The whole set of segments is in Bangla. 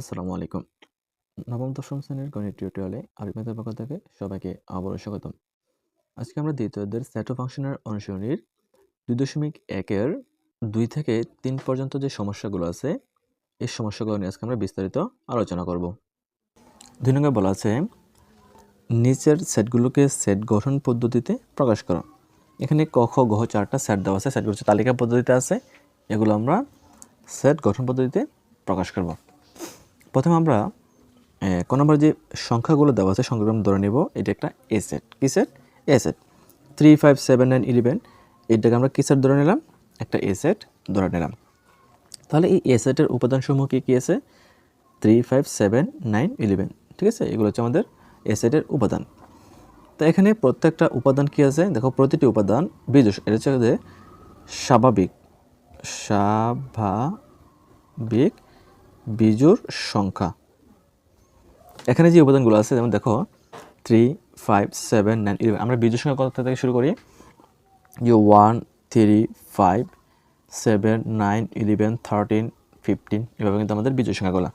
আসসালামু আলাইকুম। নবম, দশম শ্রেণির গণিত টিউটোরিয়ালে আরিফমেদের পক্ষ থেকে সবাইকে আবারও স্বাগতম। আজকে আমরা দ্বিতীয়দের সেট অফ ফাংশনের অনুশীলনীর দুই দশমিক একের দুই থেকে তিন পর্যন্ত যে সমস্যাগুলো আছে, এই সমস্যাগুলো নিয়ে আজকে আমরা বিস্তারিত আলোচনা করব। দুই নম্বরে বলা আছে, নিচের সেটগুলোকে সেট গঠন পদ্ধতিতে প্রকাশ করো। এখানে ক, খ গহ চারটা সেট দেওয়া আছে সেটগুলো তালিকা পদ্ধতিতে আছে, এগুলো আমরা সেট গঠন পদ্ধতিতে প্রকাশ করব। প্রথমে আমরা এ, ক নম্বর যে সংখ্যাগুলো দেওয়া আছে সংখ্যাগুলো ধরে নেব। এটা একটা এ সেট কি set A set three five seven nine eleven এটাকে আমরা কি সেট ধরে নিলাম? একটা এ সেট ধরে নিলাম। তাহলে এই এ সেটের উপাদানসমূহ কী কী আছে? Three five seven nine eleven ঠিক আছে? এগুলো হচ্ছে আমাদের এ সেটের উপাদান। তো এখানে প্রত্যেকটা উপাদান কি আছে? দেখো প্রতিটি উপাদান বীজস এটা হচ্ছে স্বাভাবিক। স্বাভাবিক বিজোড় সংখ্যা। এখানে যে উপাদানগুলো আছে, যেমন দেখো three five seven nine eleven আমরা বিজোড় সংখ্যা কথা থেকে শুরু করি? যে one three five seven nine eleven thirteen fifteen এভাবে কিন্তু আমাদের বিজোড় সংখ্যাগুলো।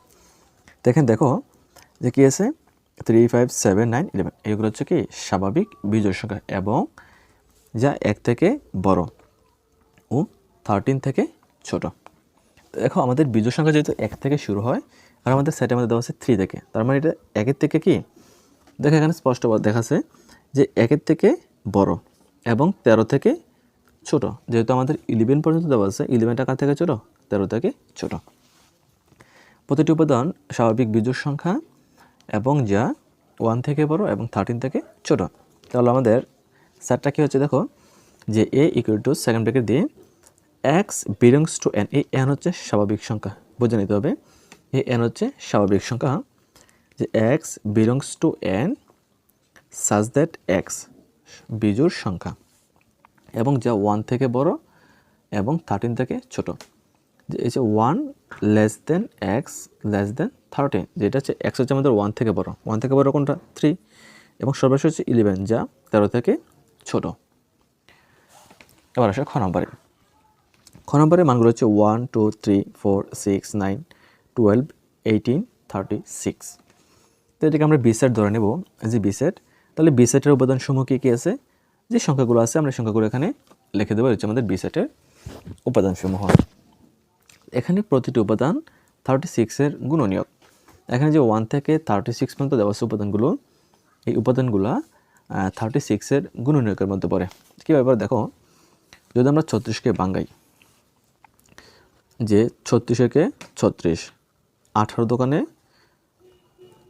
তো এখানে দেখো, যে কী আছে? Three five seven nine eleven এগুলো হচ্ছে কি? স্বাভাবিক বিজোড় সংখ্যা এবং যা এক থেকে বড় ও থার্টিন থেকে ছোট। দেখো, আমাদের বিজোড় সংখ্যা যেহেতু এক থেকে শুরু হয়, আর আমাদের সেটের মধ্যে দেওয়া আছে থ্রি থেকে। তার মানে এটা একের থেকে কি? দেখো, এখানে স্পষ্ট দেখাচ্ছে যে একের থেকে বড় এবং তেরো থেকে ছোট। যেহেতু আমাদের ইলেভেন পর্যন্ত দেওয়া আছে ইলেভেনটা কার থেকে ছোট? তেরো থেকে ছোট। প্রতিটি উপাদান স্বাভাবিক বিজোড় সংখ্যা এবং যা ওয়ান থেকে বড় এবং থার্টিন থেকে ছোট। তাহলে আমাদের সেটটা কী হচ্ছে দেখো, যে A equal to second bracket দিয়ে এক্স বিলংস টু এন এই এন হচ্ছে স্বাভাবিক সংখ্যা, বুঝে নিতে হবে। এই এন হচ্ছে স্বাভাবিক সংখ্যা যে X belongs to N such that X বিজোড় সংখ্যা এবং যা ওয়ান থেকে বড় এবং থার্টিন থেকে ছোট। যে এই যে one less than X less than thirteen যেটা হচ্ছে এক্স হচ্ছে আমাদের ওয়ান থেকে বড়। ওয়ান থেকে বড় কোনটা? থ্রি এবং সর্বশেষ হচ্ছে ইলেভেন যা তেরো থেকে ছোট। এবার আসে খ নম্বরে। খ নম্বরের মানগুলো হচ্ছে one two three four six nine twelve eighteen thirty six তো এটাকে আমরা বি সেট ধরে নেব। যে বি সেট তাহলে বি সেটের উপাদানসমূহ কী কী আছে? যে সংখ্যাগুলো আছে, আমরা সংখ্যাগুলো এখানে লিখে দেবো। হচ্ছে আমাদের বি সেটের উপাদানসমূহ। এখানে প্রতিটি উপাদান থার্টি সিক্সের গুণনীয়ক। এখানে যে ওয়ান থেকে থার্টি সিক্স পর্যন্ত দেওয়া আছে উপাদানগুলো, এই উপাদানগুলো থার্টি সিক্সের গুণনীয়কের মধ্যে পড়ে। কীভাবে দেখো, যদি আমরা ছত্রিশকে বাঙ্গাই যে ছত্রিশকে ছত্রিশ। আঠারো দোকানে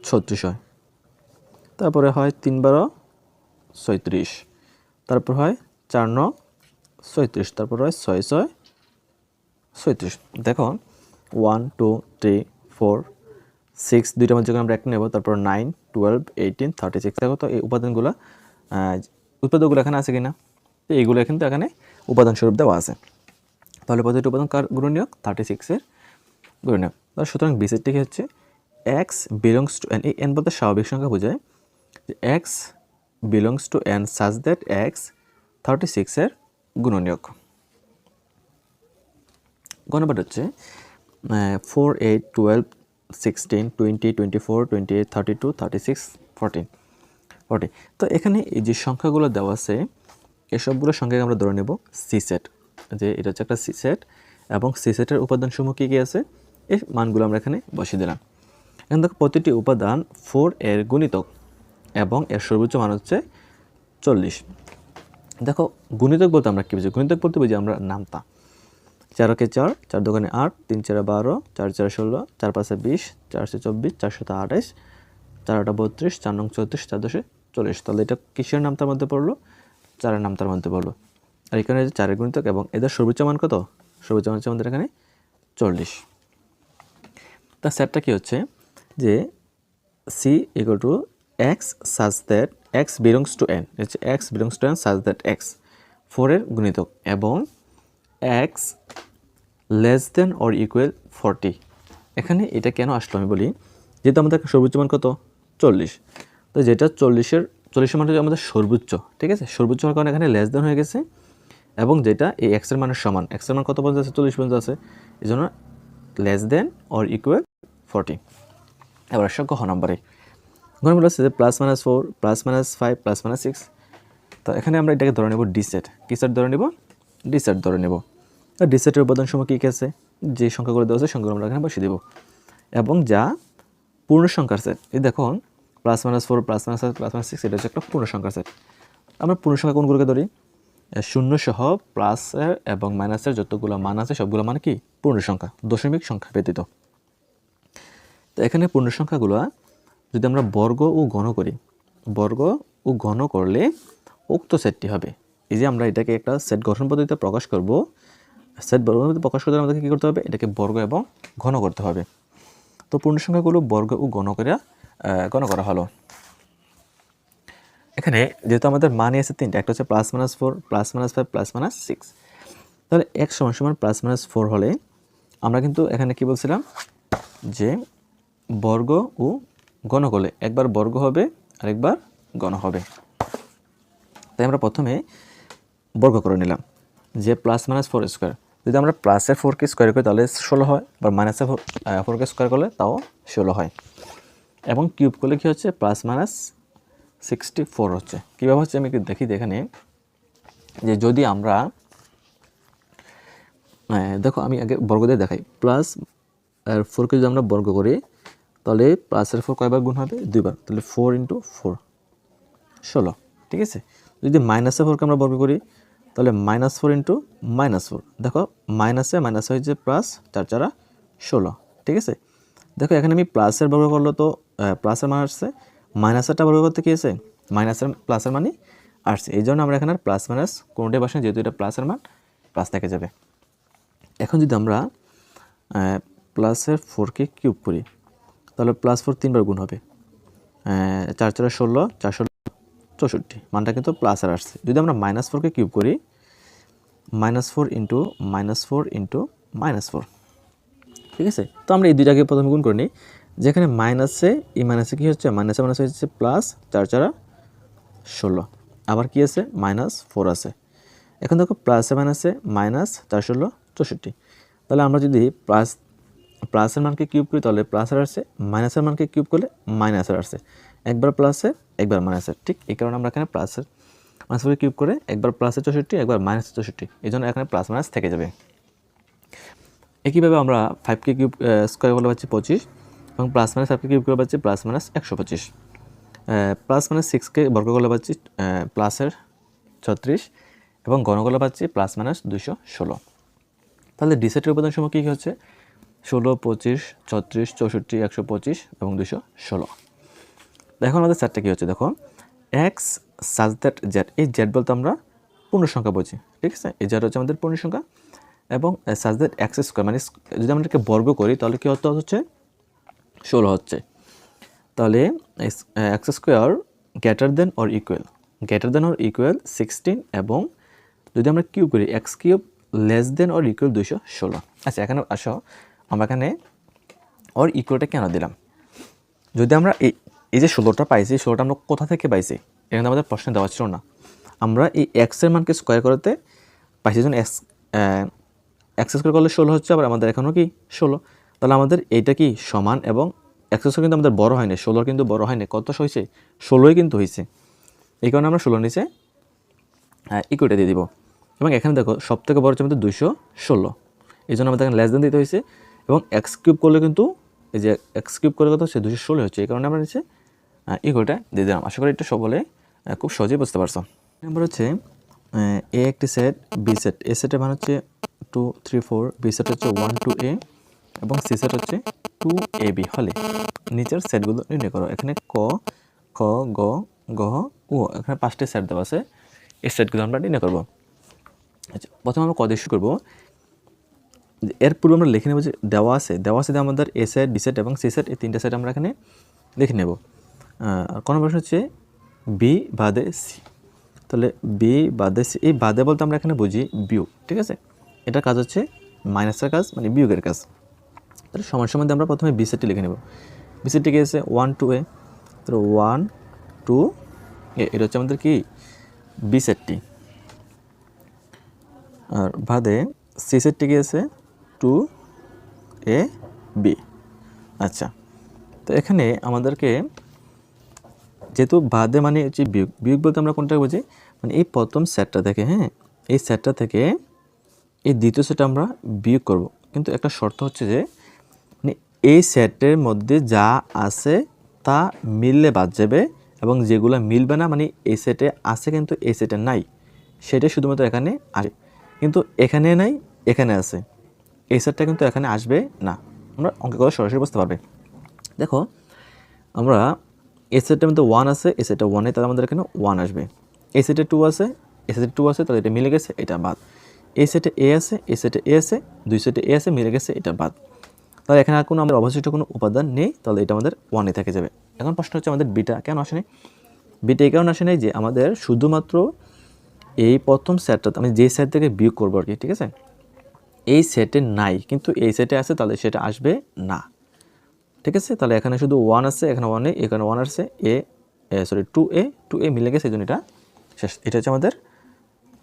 ছত্রিশ হয়। তারপরে হয় তিন বারো ছয়ত্রিশ। তারপর হয় চার ন ছয়ত্রিশ। তারপর হয় ছয় ছয় ছয়ত্রিশ। দেখো one two three four six দুইটার মধ্যে আমরা একটা নেব, তারপর nine twelve eighteen thirty six দেখো তো, এই উপাদানগুলো উৎপাদকগুলো এখানে আছে কি না তো এইগুলো কিন্তু এখানে উপাদান স্বরূপ দেওয়া আছে। তাহলে প্রতিটি উপাদান কার গুণনীয়ক? থার্টি সিক্সের গুণনীয়ক। তাহলে সুতরাং বিসেটটি কি হচ্ছে? এক্স বিলংস টু এন এই এন বলতে স্বাভাবিক সংখ্যা বোঝায় যে X belongs to N such that X thirty সিক্সের গুণনীয়ক। গণবাদ হচ্ছে four eight twelve sixteen twenty twenty four twenty eight thirty two thirty six fourteen forty তো এখানে এই যে সংখ্যাগুলো দেওয়া আছে, এসবগুলো সংখ্যাকে আমরা ধরে নেব সি সেট যে এটা হচ্ছে একটা সেট এবং সি সেটের উপাদানসমূহ কী কী আছে? এই মানগুলো আমরা এখানে বসিয়ে দিলাম। এখন দেখো, প্রতিটি উপাদান ফোর এর গুণিতক এবং এর সর্বোচ্চ মান হচ্ছে চল্লিশ। দেখো, গুণিতক বলতে আমরা কী বুঝি? গুণিতক বলতে বুঝি আমরা নামতা। চারকে চার চার দোকানে আট, তিন চারে বারো, চার চার ষোলো, চার পাঁচে বিশ চারশো চব্বিশ চারশো আঠাশ, চার আটা বত্রিশ, চার নং চৌত্রিশ, চার দশে চল্লিশ। তাহলে এটা কিসের নামতার মধ্যে পড়ল? চারের নামতার মধ্যে পড়ল। আর এখানে যে চারের গুণিতক এবং এদের সর্বোচ্চ মান কত? সর্বোচ্চ মান হচ্ছে আমাদের এখানে চল্লিশ। তার সেটটা কী হচ্ছে? যে C equal to X such that X belongs to N হচ্ছে X belongs to N such that X ফোরের গুণিতক, এবং X less than or equal forty এখানে এটা কেন আসলো আমি বলি, যেহেতু আমাদের সর্বোচ্চ মান কত? চল্লিশ। তো যেটা চল্লিশের চল্লিশের মান হচ্ছে আমাদের সর্বোচ্চ, ঠিক আছে? সর্বোচ্চ হওয়ার কারণে এখানে লেস দেন হয়ে গেছে। এবং যেটা এই এক্সের মানের সমান এক্সের মান কত পর্যন্ত আছে? চল্লিশ পর্যন্ত আছে। এই জন্য less than or equal forty এবার আসো গহ নাম্বারে। গহ নাম্বার হচ্ছে plus minus four plus minus five plus minus six তো এখানে আমরা এটাকে ধরে নেব ডি সেট কি সেট ধরে নেব? ডি সেট ধরে নেব। ডি সেটের উপাদান সময় কী কী আছে? যে সংখ্যাগুলো দেওয়া আছে, সংখ্যাগুলো আমরা এখানে বসিয়ে দেবো। এবং যা পূর্ণ সংখ্যার সেট এই দেখুন plus minus four plus minus plus minus six এটা হচ্ছে একটা পূর্ণ সংখ্যার সেট আমরা পূর্ণ সংখ্যা কোনগুলোকে ধরি? শূন্য সহ প্লাসের এবং মাইনাসের যতগুলো মান আছে, সবগুলো মানে কি? পূর্ণ সংখ্যা, দশমিক সংখ্যা ব্যতীত। তো এখানে পূর্ণ সংখ্যাগুলো যদি আমরা বর্গ ও গণ করি, বর্গ ও গণ করলে উক্ত সেটটি হবে। এই যে আমরা এটাকে একটা সেট গঠন পদ্ধতিতে প্রকাশ করব সেট গঠন পদ্ধতিতে প্রকাশ করতে আমাদেরকে কী করতে হবে? এটাকে বর্গ এবং ঘন করতে হবে। তো পূর্ণ সংখ্যাগুলো বর্গ ও গণ করে গণ করা হলো। এখানে যেহেতু আমাদের মানই আছে তিনটা, একটা হচ্ছে plus minus four plus minus five plus minus six তাহলে এক সমান সমান প্লাস মাইনাস ফোর হলে আমরা কিন্তু এখানে কি বলছিলাম? যে বর্গ ও গণ করলে একবার বর্গ হবে, আরেকবার গণ হবে। তাই আমরা প্রথমে বর্গ করে নিলাম, যে প্লাস মাইনাস ফোর স্কোয়ার যদি আমরা প্লাসের ফোরকে স্কোয়ার করি তাহলে ষোলো হয়, বা মাইনাসে ফোর ফোরকে স্কোয়ার করলে তাও ষোলো হয়। এবং কিউব করলে কী হচ্ছে? প্লাস মাইনাস সিক্সটি ফোর হচ্ছে। কীভাবে হচ্ছে আমি একটু দেখি এখানে, যে যদি আমরা দেখো আমি আগে বর্গ দিয়ে দেখাই। প্লাস আর ফোরকে যদি আমরা বর্গ করি, তাহলে প্লাসের ফোর কয়বার গুণ হবে? দুইবার তাহলে ফোর ইন্টু ফোর ষোলো। ঠিক আছে? যদি মাইনাসে ফোরকে আমরা বর্গ করি, তাহলে minus four into minus four দেখো মাইনাসে মাইনাস হয়েছে প্লাস চার চারা ষোলো। ঠিক আছে? দেখো, এখানে আমি প্লাসের বর্গ করলে তো প্লাসের মান আসছে। মাইনাসেরটা বর্গ করতে কী আছে? মাইনাসের প্লাসের মানই আসছে। এই জন্য আমরা এখানে আর প্লাস মাইনাস কোনোটাই বসে যেহেতু এটা প্লাসের মান প্লাস থেকে যাবে। এখন যদি আমরা প্লাসের ফোরকে কিউব করি, তাহলে প্লাস ফোর তিনবার গুণ হবে। চার চার ষোলো চার ষোলো, চৌষট্টি। মানটা কিন্তু প্লাসের আসছে। যদি আমরা মাইনাস ফোরকে কিউব করি minus four into minus four into minus four ঠিক আছে? তো আমরা এই দুইটাকে প্রথমে গুণ করে নিই। যেখানে মাইনাসে ই মাইনাসে কী হচ্ছে? মাইনাসে মাইনাস হচ্ছে প্লাস চার চারা ষোলো। আবার কি আছে? মাইনাস ফোর আছে। এখন দেখো প্লাসে মাইনাসে মাইনাস চার ষোলো, চৌষট্টি। তাহলে আমরা যদি প্লাস প্লাসের মানকে কিউব করি, তাহলে প্লাসের আসছে মাইনাসের মানকে কিউব করলে মাইনাসের আসছে একবার প্লাসে একবার মাইনাসের ঠিক এই কারণে আমরা এখানে প্লাসের মাইনাসকে কিউব করে একবার প্লাসের চৌষট্টি, একবার মাইনাসের চৌষট্টি। এই জন্য এখানে প্লাস মাইনাস থেকে যাবে। একইভাবে আমরা ফাইভকে কিউব স্কোয়ার করলে পাচ্ছি পঁচিশ। এবং প্লাস মাইনাস ফাইভকে কিউব করে পাচ্ছি প্লাস মাইনাস একশো পঁচিশ। প্লাস মাইনাস সিক্সকে বর্গ করলে পাচ্ছি প্লাসের ছত্রিশ এবং গণ করলে পাচ্ছি প্লাস মাইনাস দুশো ষোলো। তাহলে ডিসেটের উপাদান সময় কী কী হচ্ছে? ষোলো, পঁচিশ, ছত্রিশ, চৌষট্টি, একশো পঁচিশ এবং দুশো ষোলো। এখন আমাদের চারটা কী হচ্ছে? দেখো এক্স সাজ দ্যাট জেড এই জেড বলতে আমরা পূর্ণ সংখ্যা বুঝি, ঠিক আছে? এই জেড হচ্ছে আমাদের পূর্ণ সংখ্যা এবং সাজ দ্যাট এক্স স্কোয়ার মানে যদি আমরা এটাকে বর্গ করি, তাহলে কী হতে হচ্ছে? ষোলো হচ্ছে। তাহলে X square greater than or equal? Greater than or equal sixteen এবং যদি আমরা কিউব করি, X cube less than or equal দুশো ষোলো। আচ্ছা এখানে আসো। আমরা এখানে অর ইকুয়ালটা কেন দিলাম? যদি আমরা এই এই যে ষোলোটা পাইছি, ষোলোটা আমরা কোথা থেকে পাইছি? এখানে আমাদের প্রশ্ন দেওয়া ছিল না। আমরা এই এক্সের মানকে স্কোয়ার করতে পাইছি যেন এক্স এক্স স্কোয়ার করলে ষোলো হচ্ছে, আবার আমাদের এখনও কি ষোলো? তাহলে আমাদের এইটা কি সমান এবং স্কোয়ার কিন্তু আমাদের বড় হয়নি, ষোলোর কিন্তু বড় হয়নি, কত হয়েছে ষোলোই কিন্তু হয়েছে এই কারণে আমরা ষোলো নিচে ইকুইটা দিয়ে দিব। এবং এখানে দেখো সব থেকে বড় হচ্ছে আমাদের দুইশো ষোলো। এই জন্য আমাদের এখানে লেস দেন দিতে হয়েছে এবং এক্স কিউব করলে কিন্তু, এই যে এক্স কিউব করে কত সে দুশো ষোলো হচ্ছে। এই কারণে আমরা নিচে ইকুইটা দিয়ে দিলাম। আশা করি এটা সকলে খুব সহজেই বুঝতে পারছ। নাম্বার হচ্ছে এ একটি সেট বি সেট এ সেটের মান হচ্ছে two three four B set হচ্ছে ওয়ান টু এ এবং সি সেট হচ্ছে টু এ বি হলে নিচের সেটগুলো নির্ণয় করো। এখানে ক, খ, গ গ ও এখানে পাঁচটি সেট দেওয়া আছে। এই সেটগুলো আমরা নির্ণয় করব। আচ্ছা প্রথমে আমরা ক দিয়ে শুরু করব। এর পূর্বে আমরা লিখে নেব যে দেওয়া আছে। দেওয়া আছে আমাদের এ সেট বি সেট এবং সি সেট, এই তিনটা সেট আমরা এখানে লিখে নেব। আর কোনো প্রশ্ন হচ্ছে বি বাদে সি তাহলে বি বাদে সি এই বাদে বলতে আমরা এখানে বুঝি বিয়োগ, ঠিক আছে? এটার কাজ হচ্ছে মাইনাসের কাজ মানে বিয়োগের কাজ। তাহলে সমান সমান আমরা প্রথমে বি সেটটি লিখে নেব। বি সেটটি গিয়েছে ওয়ান টু এ তো ওয়ান টু এ এটা হচ্ছে আমাদের কি? বি সেটটি আর বাদে সি সেটটি গিয়েছে টু এ বি আচ্ছা তো এখানে আমাদেরকে যেহেতু বাদে মানে হচ্ছে বিয়োগ বিয়োগ বলতে আমরা কোনটা বুঝি? মানে এই প্রথম সেটটা থেকে হ্যাঁ? এই সেটটা থেকে এই দ্বিতীয় সেটটা আমরা বিয়োগ করব। কিন্তু একটা শর্ত হচ্ছে যে এই সেটের মধ্যে যা আছে তা মিললে বাদ যাবে এবং যেগুলো মিলবে না মানে এই সেটে আছে কিন্তু এই সেটে নাই, সেটা শুধুমাত্র এখানে আসে। কিন্তু এখানে নাই, এখানে আছে। এই সেটটা কিন্তু এখানে আসবে না। আমরা অঙ্ক করে সরাসরি বুঝতে পারবে। দেখো, আমরা এই সেটটার মধ্যে ওয়ান আছে, এই সেটটা ওয়ানে তাহলে আমাদের এখানে ওয়ান আসবে। এই সেটে টু আছে, এই সেটে টু আছে, তাহলে এটা মিলে গেছে, এটা বাদ। এই সেটে এ আছে, এই সেটে এ আছে, দুই সেটে এ আছে, মিলে গেছে, এটা বাদ। তাহলে এখানে আর কোনো আমাদের অবশিষ্ট কোনো উপাদান নেই, তাহলে এটা আমাদের ওয়ানে থেকে যাবে। এখন প্রশ্ন হচ্ছে আমাদের বিটা কেন আসেনি? বিটা এই কারণে আসে নাই যে আমাদের শুধুমাত্র এই প্রথম সেটটা আমি যে সেট থেকে বিয়োগ করব আর কি, ঠিক আছে? এই সেটে নাই, কিন্তু এই সেটে আছে, তাহলে সেটা আসবে না। ঠিক আছে? তাহলে এখানে শুধু ওয়ান আছে, এখানে ওয়ান এ এখানে ওয়ান আছে, A sorry two A two A মিলে গেছে, এই জন্য এটা শেষ। এটা হচ্ছে আমাদের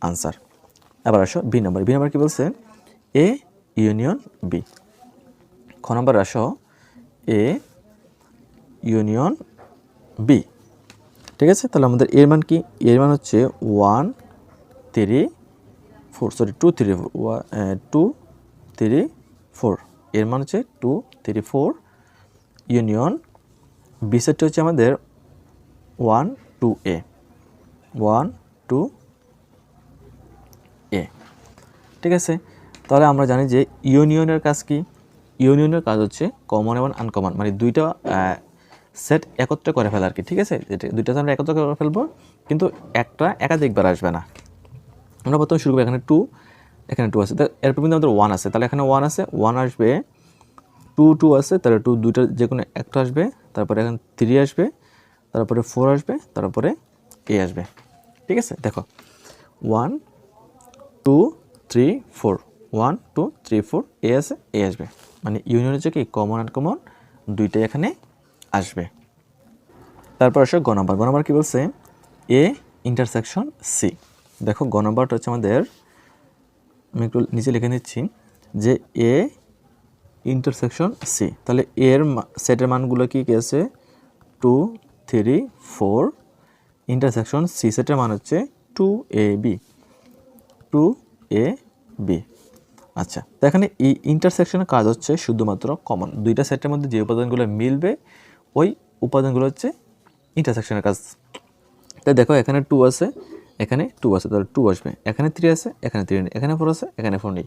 আনসার এবার আসো বি নাম্বার বি নাম্বার কী বলছে? এ ইউনিয়ন বি খ নাম্বার আসো। A, union B. ঠিক আছে? তাহলে আমাদের এর মান কি? এর মান হচ্ছে one three four. Sorry, two three four. Two three four. এর মান হচ্ছে two three four. Union B সেটটি হচ্ছে আমাদের one two A. One two A. ঠিক আছে? তাহলে আমরা জানি যে ইউনিয়নের কাজ কি? ইউনিয়নের কাজ হচ্ছে কমন এবং আনকমন মানে দুইটা সেট একত্রে করে ফেলা আর কি ঠিক আছে? দুইটা আমরা একত্রে করে ফেলব, কিন্তু একটা একাধিকবার আসবে না। আমরা প্রথমে শুরু করি, এখানে টু এখানে টু আছে। এরপর কিন্তু আমাদের ওয়ান আছে। তাহলে এখানে ওয়ান আছে ওয়ান আসবে টু টু আছে, তাহলে টু দুইটা যে কোনো একটা আসবে, তারপরে এখানে থ্রি আসবে, তারপরে ফোর আসবে, তারপরে এ আসবে। ঠিক আছে? দেখো one two three four one two three four A আছে এ আসবে। মানে ইউনিয়ন হচ্ছে কি কমন আর কমন দুইটাই এখানে আসবে। তারপর আসো গ নাম্বার। গ নাম্বার কী বলছে? এ ইন্টারসেকশন সি দেখো গ নাম্বারটা হচ্ছে আমাদের, আমি একটু নিচে লিখে নিচ্ছি যে এ ইন্টারসেকশন সি তাহলে এর সেটের মানগুলো কি কি আছে? Two three four intersection C সেটের মান হচ্ছে two A B two A B আচ্ছা তো এখানে এই ইন্টারসেকশনের কাজ হচ্ছে শুধুমাত্র কমন দুইটা সেটের মধ্যে যে উপাদানগুলো মিলবে, ওই উপাদানগুলো হচ্ছে ইন্টারসেকশনের কাজ। তাই দেখো, এখানে টু আছে, এখানে টু আছে, তাহলে টু আসবে। এখানে থ্রি আছে, এখানে থ্রি নেই। এখানে ফোর আছে, এখানে ফোর নেই।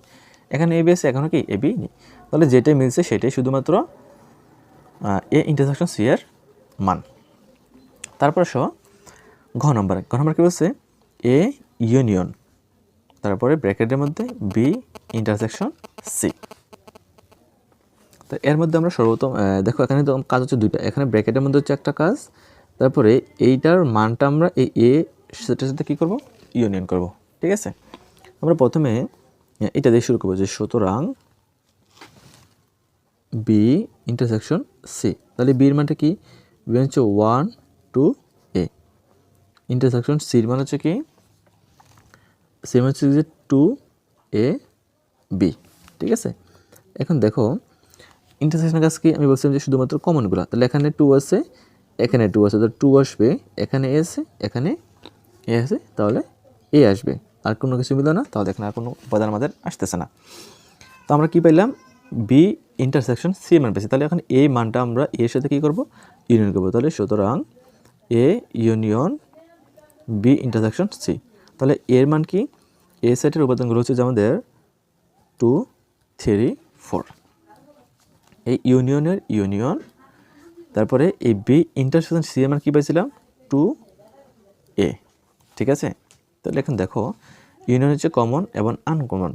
এখানে এ বি আছে, এখানে কি এ বি নেই? তাহলে যেটাই মিলছে সেটাই শুধুমাত্র এ ইন্টারসেকশন সি এর মান। তারপর সহ ঘ নম্বর। ঘ নম্বর কী বলছে? এ ইউনিয়ন তারপরে ব্র্যাকেটের মধ্যে বি ইন্টারসেকশন সি তো এর মধ্যে আমরা সর্বপ্রথম দেখো এখানে তো কাজ হচ্ছে দুইটা। এখানে ব্র্যাকেটের মধ্যে হচ্ছে একটা কাজ, তারপরে এইটার মানটা আমরা এই এ সেটার সাথে কী করব? ইউনিয়ন করব। ঠিক আছে? আমরা প্রথমে এটা দিয়ে শুরু করব যে সুতরাং বি ইন্টারসেকশন সি তাহলে বির মানটা কি? বি হচ্ছে ওয়ান টু এ ইন্টারসেকশন সির মান হচ্ছে কি? মান হচ্ছে যে টু এ বি ঠিক আছে? এখন দেখো ইন্টারসেকশনের কাজ কি? আমি বলছিলাম যে শুধুমাত্র কমনগুলো তাহলে এখানে টু আছে, এখানে টু আছে, তাহলে টু আসবে, এখানে এ আছে, এখানে এ আছে, তাহলে এ আসবে। আর কোনো কিছু মিলো না, তাহলে এখানে আর কোনো উপাদান আমাদের আসতেছে না। তো আমরা কি পাইলাম? বি ইন্টারসেকশন সি মান পেয়েছি তাহলে এখন এই মানটা আমরা এর সাথে কী করব? ইউনিয়ন করব। তাহলে সুতরাং A union B intersection C তাহলে এর মান কি? এ সেটের উপাদানগুলো হচ্ছে আমাদের টু থ্রি ফোর এই ইউনিয়নের ইউনিয়ন তারপরে এই বি ইন্টারসেকশন সি মান কী পাইছিলাম? টু এ ঠিক আছে? তাহলে এখন দেখো ইউনিয়ন হচ্ছে কমন এবং আনকমন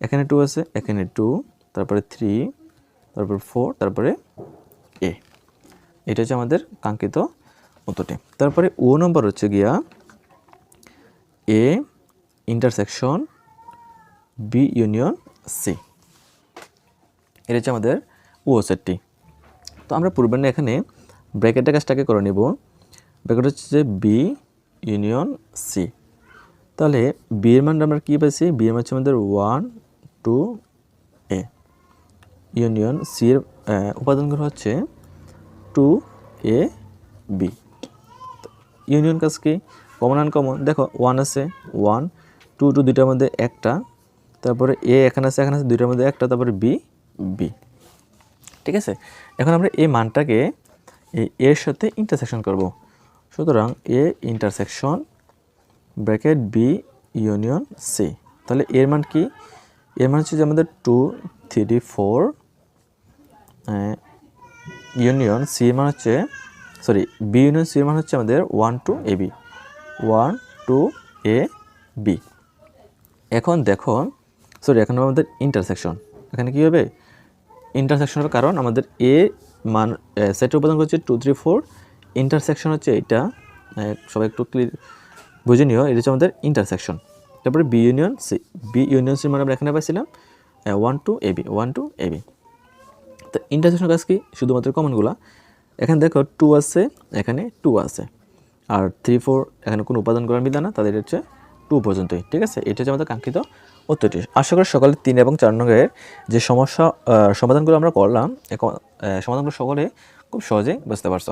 এখানে টু আছে, এখানে টু তারপরে থ্রি তারপরে ফোর তারপরে এ এটা হচ্ছে আমাদের কাঙ্ক্ষিত উত্তরটি। তারপরে ও নম্বর হচ্ছে গিয়া A intersection B union C এটা হচ্ছে আমাদের ও সেটটি তো আমরা পূর্বের এখানে ব্র্যাকেটের কাজটাকে করে নেব। ব্র্যাকেট হচ্ছে যে বি ইউনিয়ন সি তাহলে বি এর মানটা আমরা কী পাইছি? বি এর হচ্ছে আমাদের one two A union C এর উপাদানগুলো হচ্ছে টু এ বি ইউনিয়ন কাজ কি? কমন আনকমন দেখো ওয়ান আছে ওয়ান টু টু দুইটার মধ্যে একটা, তারপরে এ এখানে আছে এখানে আছে, দুইটার মধ্যে একটা, তারপরে বি বি। ঠিক আছে? এখন আমরা এই মানটাকে এই এর সাথে ইন্টারসেকশন করব। সুতরাং A intersection bracket B union C তাহলে এর মান কি? এর মান হচ্ছে যে আমাদের two three four union C মান হচ্ছে সরি বি ইউনিয়ন সি মান হচ্ছে আমাদের one two A B one two A B এখন দেখো সরি এখন আমাদের ইন্টারসেকশন এখানে কী হবে? ইন্টারসেকশনের কারণ আমাদের এ মান সেটের উপাদান হচ্ছে টু থ্রি ফোর ইন্টারসেকশন হচ্ছে এটা সবাই একটু ক্লিয়ার বুঝে নিও, এটা হচ্ছে আমাদের ইন্টারসেকশন তারপরে B union C B union C মানে আমরা এখানে পাইছিলাম one two A B one two A B তো ইন্টারসেকশন কাজ কি? শুধুমাত্র কমনগুলো এখানে দেখো টু আছে, এখানে টু আছে। আর থ্রি ফোর এখানে কোনো উপাদান করার বিধান না, তাদের হচ্ছে টু পর্যন্তই ঠিক আছে? এটা হচ্ছে আমাদের কাঙ্ক্ষিত উত্তরটি। আশা করি সকালে তিন এবং চার নগরের যে সমস্যা সমাধানগুলো আমরা করলাম এখন, সমাধানগুলো সকলে খুব সহজেই বুঝতে পারছ।